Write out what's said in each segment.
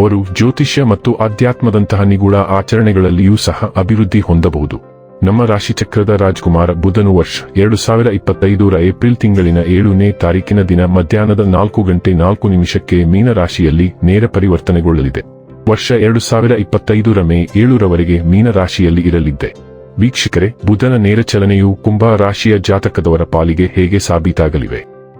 ಅವರು ಜ್ಯೋತಿಷ್ಯ ಮತ್ತು ಆಧ್ಯಾತ್ಮದಂತಹ ನಿಗೂಢ ಆಚರಣೆಗಳಲ್ಲಿಯೂ ಸಹ ಅಭಿವೃದ್ಧಿ ಹೊಂದಬಹುದು. ನಮ್ಮ ರಾಶಿಚಕ್ರದ ರಾಜ್ಕುಮಾರ ಬುಧನು ವರ್ಷ ಎರಡು ಸಾವಿರ ಇಪ್ಪತ್ತೈದರ ಏಪ್ರಿಲ್ ತಿಂಗಳಿನ ಏಳನೇ ತಾರೀಕಿನ ದಿನ ಮಧ್ಯಾಹ್ನದ ನಾಲ್ಕು ಗಂಟೆ ನಾಲ್ಕು ನಿಮಿಷಕ್ಕೆ ಮೀನ ರಾಶಿಯಲ್ಲಿ ನೇರ ಪರಿವರ್ತನೆಗೊಳ್ಳಲಿದೆ. ವರ್ಷ ಎರಡು ಸಾವಿರ ಇಪ್ಪತ್ತೈದರ ಮೇ ಏಳರವರೆಗೆ ಮೀನ ರಾಶಿಯಲ್ಲಿ ಇರಲಿದ್ದೆ. ವೀಕ್ಷಕರೇ, ಬುಧನ ನೇರ ಚಲನೆಯು ಕುಂಭ ರಾಶಿಯ ಜಾತಕದವರ ಪಾಲಿಗೆ ಹೇಗೆ ಸಾಬೀತಾಗಲಿವೆ?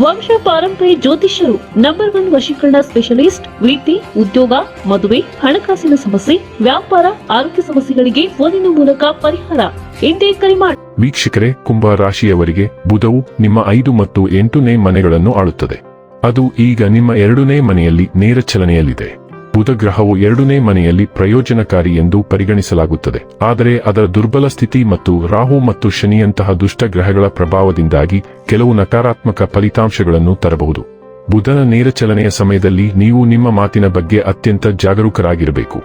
ವಂಶ ಪಾರಂಪರ್ಯ ಜ್ಯೋತಿಷ್ಯರು ನಂಬರ್ ಒನ್ ವಶೀಕರಣ ಸ್ಪೆಷಲಿಸ್ಟ್ ವೃತ್ತಿ ಉದ್ಯೋಗ, ಮದುವೆ, ಹಣಕಾಸಿನ ಸಮಸ್ಯೆ, ವ್ಯಾಪಾರ, ಆರೋಗ್ಯ ಸಮಸ್ಯೆಗಳಿಗೆ ಫೋನಿನ ಮೂಲಕ ಪರಿಹಾರ. ಇಂದೇ ಕರೆ ಮಾಡಿ ವೀಕ್ಷಕರೇ, ಕುಂಭ ರಾಶಿಯವರಿಗೆ ಬುಧವು ನಿಮ್ಮ ಐದು ಮತ್ತು ಎಂಟನೇ ಮನೆಗಳನ್ನು ಆಳುತ್ತದೆ. ಅದು ಈಗ ನಿಮ್ಮ ಎರಡನೇ ಮನೆಯಲ್ಲಿ ನೇರ ಚಲನೆಯಲ್ಲಿದೆ. ಬುಧ ಗ್ರಹವು ಎರಡನೇ ಮನೆಯಲ್ಲಿ ಪ್ರಯೋಜನಕಾರಿ ಎಂದು ಪರಿಗಣಿಸಲಾಗುತ್ತದೆ. ಆದರೆ ಅದರ ದುರ್ಬಲ ಸ್ಥಿತಿ ಮತ್ತು ರಾಹು ಮತ್ತು ಶನಿಯಂತಹ ದುಷ್ಟ ಗ್ರಹಗಳ ಪ್ರಭಾವದಿಂದಾಗಿ ಕೆಲವು ನಕಾರಾತ್ಮಕ ಫಲಿತಾಂಶಗಳನ್ನು ತರಬಹುದು. ಬುಧನ ನೇರ ಚಲನೆಯ ಸಮಯದಲ್ಲಿ ನೀವು ನಿಮ್ಮ ಮಾತಿನ ಬಗ್ಗೆ ಅತ್ಯಂತ ಜಾಗರೂಕರಾಗಿರಬೇಕು.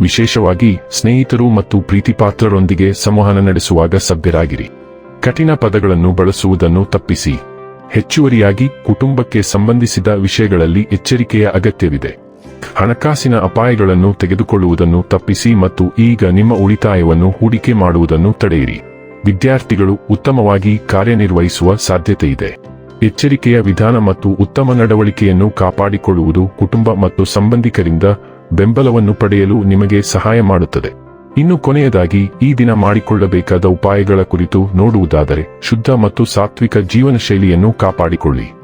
ವಿಶೇಷವಾಗಿ ಸ್ನೇಹಿತರು ಮತ್ತು ಪ್ರೀತಿಪಾತ್ರರೊಂದಿಗೆ ಸಂವಹನ ನಡೆಸುವಾಗ ಸಭ್ಯರಾಗಿರಿ. ಕಠಿಣ ಪದಗಳನ್ನು ಬಳಸುವುದನ್ನು ತಪ್ಪಿಸಿ. ಹೆಚ್ಚುವರಿಯಾಗಿ ಕುಟುಂಬಕ್ಕೆ ಸಂಬಂಧಿಸಿದ ವಿಷಯಗಳಲ್ಲಿ ಎಚ್ಚರಿಕೆಯ ಅಗತ್ಯವಿದೆ. ಹಣಕಾಸಿನ ಅಪಾಯಗಳನ್ನು ತೆಗೆದುಕೊಳ್ಳುವುದನ್ನು ತಪ್ಪಿಸಿ ಮತ್ತು ಈಗ ನಿಮ್ಮ ಉಳಿತಾಯವನ್ನು ಹೂಡಿಕೆ ಮಾಡುವುದನ್ನು ತಡೆಯಿರಿ. ವಿದ್ಯಾರ್ಥಿಗಳು ಉತ್ತಮವಾಗಿ ಕಾರ್ಯನಿರ್ವಹಿಸುವ ಸಾಧ್ಯತೆಯಿದೆ ಎಚ್ಚರಿಕೆಯ ವಿಧಾನ ಮತ್ತು ಉತ್ತಮ ನಡವಳಿಕೆಯನ್ನು ಕಾಪಾಡಿಕೊಳ್ಳುವುದು ಕುಟುಂಬ ಮತ್ತು ಸಂಬಂಧಿಕರಿಂದ ಬೆಂಬಲವನ್ನು ಪಡೆಯಲು ನಿಮಗೆ ಸಹಾಯ ಮಾಡುತ್ತದೆ. ಇನ್ನು ಕೊನೆಯದಾಗಿ, ಈ ದಿನ ಮಾಡಿಕೊಳ್ಳಬೇಕಾದ ಉಪಾಯಗಳ ಕುರಿತು ನೋಡುವುದಾದರೆ, ಶುದ್ಧ ಮತ್ತು ಸಾತ್ವಿಕ ಜೀವನ ಶೈಲಿಯನ್ನು ಕಾಪಾಡಿಕೊಳ್ಳಿ.